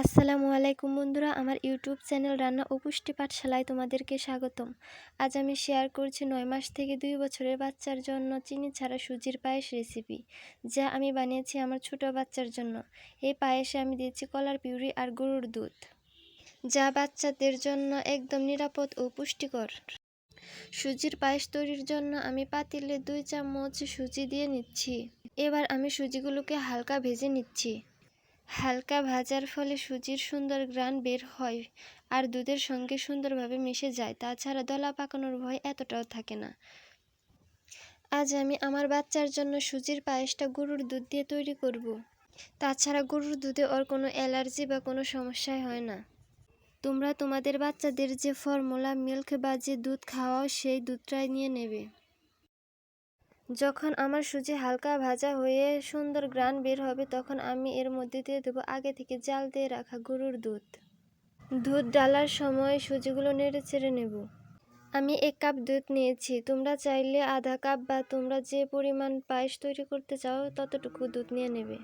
আসসালামু আলাইকুম বন্ধুরা, আমার ইউটিউব চ্যানেল রান্না ও পুষ্টি পাঠশালায় তোমাদেরকে স্বাগতম। আজ আমি শেয়ার করছি নয় মাস থেকে দুই বছরের বাচ্চার জন্য চিনি ছাড়া সুজির পায়েস রেসিপি যা আমি বানিয়েছি আমার ছোট বাচ্চার জন্য। এই পায়েসে আমি দিয়েছি কলার পিউরি আর গরুর দুধ, যা বাচ্চাদের জন্য একদম নিরাপদ ও পুষ্টিকর। সুজির পায়েস তৈরির জন্য আমি পাতিলে দুই চামচ সুজি দিয়ে নিচ্ছি। এবার আমি সুজিগুলোকে হালকা ভেজে নিচ্ছি। হালকা ভাজার ফলে সুজির সুন্দর গ্রান বের হয় আর দুধের সঙ্গে সুন্দরভাবে মিশে যায়। তাছাড়া দলা পাকানোর ভয় এতটাও থাকে না। আজ আমি আমার বাচ্চার জন্য সুজির পায়েসটা গরুর দুধ দিয়ে তৈরি করব। তাছাড়া গরুর দুধে ওর কোনো অ্যালার্জি বা কোনো সমস্যাই হয় না। তোমরা তোমাদের বাচ্চাদের যে ফর্মুলা মিল্ক বা যে দুধ খাওয়াও সেই দুধটাই নিয়ে নেবে। যখন আমার সুজি হালকা ভাজা হয়ে সুন্দর গ্রান বের হবে, তখন আমি এর মধ্যে দিয়ে দেবো আগে থেকে জাল দিয়ে রাখা গরুর দুধ। দুধ ডালার সময় সুজিগুলো নেড়ে চেড়ে নেব। আমি এক কাপ দুধ নিয়েছি। তোমরা চাইলে আধা কাপ বা তোমরা যে পরিমাণ পায়েস তৈরি করতে চাও, ততটুকু দুধ নিয়ে নেবে।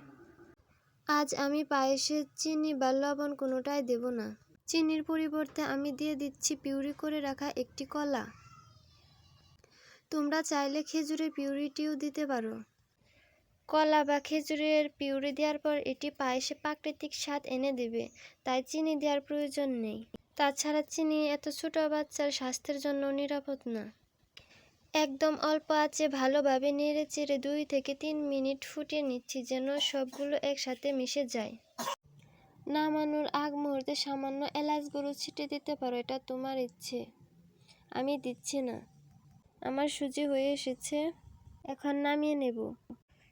আজ আমি পায়েসে চিনি বা লবণ কোনোটাই দেব না। চিনির পরিবর্তে আমি দিয়ে দিচ্ছি পিউরি করে রাখা একটি কলা। তোমরা চাইলে খেজুরের পিউরিটিও দিতে পারো। কলা বা খেজুরের পিউরি দেওয়ার পর এটি পায়েসে প্রাকৃতিক স্বাদ এনে দেবে, তাই চিনি দেওয়ার প্রয়োজন নেই। তাছাড়া চিনি এত ছোট বাচ্চার স্বাস্থ্যের জন্য নিরাপদ না। একদম অল্প আঁচে ভালোভাবে নেড়ে চেড়ে দুই থেকে তিন মিনিট ফুটিয়ে নিচ্ছি যেন সবগুলো একসাথে মিশে যায়। নামানোর আগ মুহূর্তে সামান্য এলাচ গুঁড়ো ছিটে দিতে পারো, এটা তোমার ইচ্ছে। আমি দিচ্ছি না। আমার সুজি হয়ে এসেছে, এখন নামিয়ে নেব।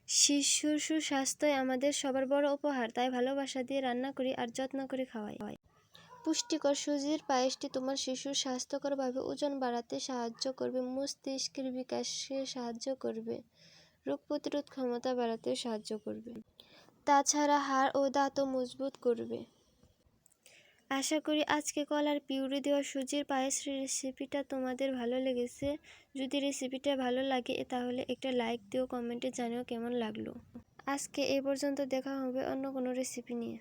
শিশুর সুস্বাস্থ্যই আমাদের সবার বড় উপহার, তাই ভালোবাসা দিয়ে রান্না করি আর যত্ন করে খাওয়াই। হয় পুষ্টিকর সুজির পায়েসটি তোমার শিশুর স্বাস্থ্যকরভাবে ওজন বাড়াতে সাহায্য করবে, মস্তিষ্কের বিকাশে সাহায্য করবে, রোগ প্রতিরোধ ক্ষমতা বাড়াতে সাহায্য করবে। তাছাড়া হাড় ও দাঁতও মজবুত করবে। আশা করি আজকে কলার পিউরি দেওয়া সুজির পায়েস রেসিপিটা তোমাদের ভালো লেগেছে। যদি রেসিপিটা ভালো লাগে তাহলে একটা লাইক দিও কমেন্টে জানিও কেমন লাগল। আজকে এই পর্যন্ত দেখা হবে অন্য কোনো রেসিপি নিয়ে।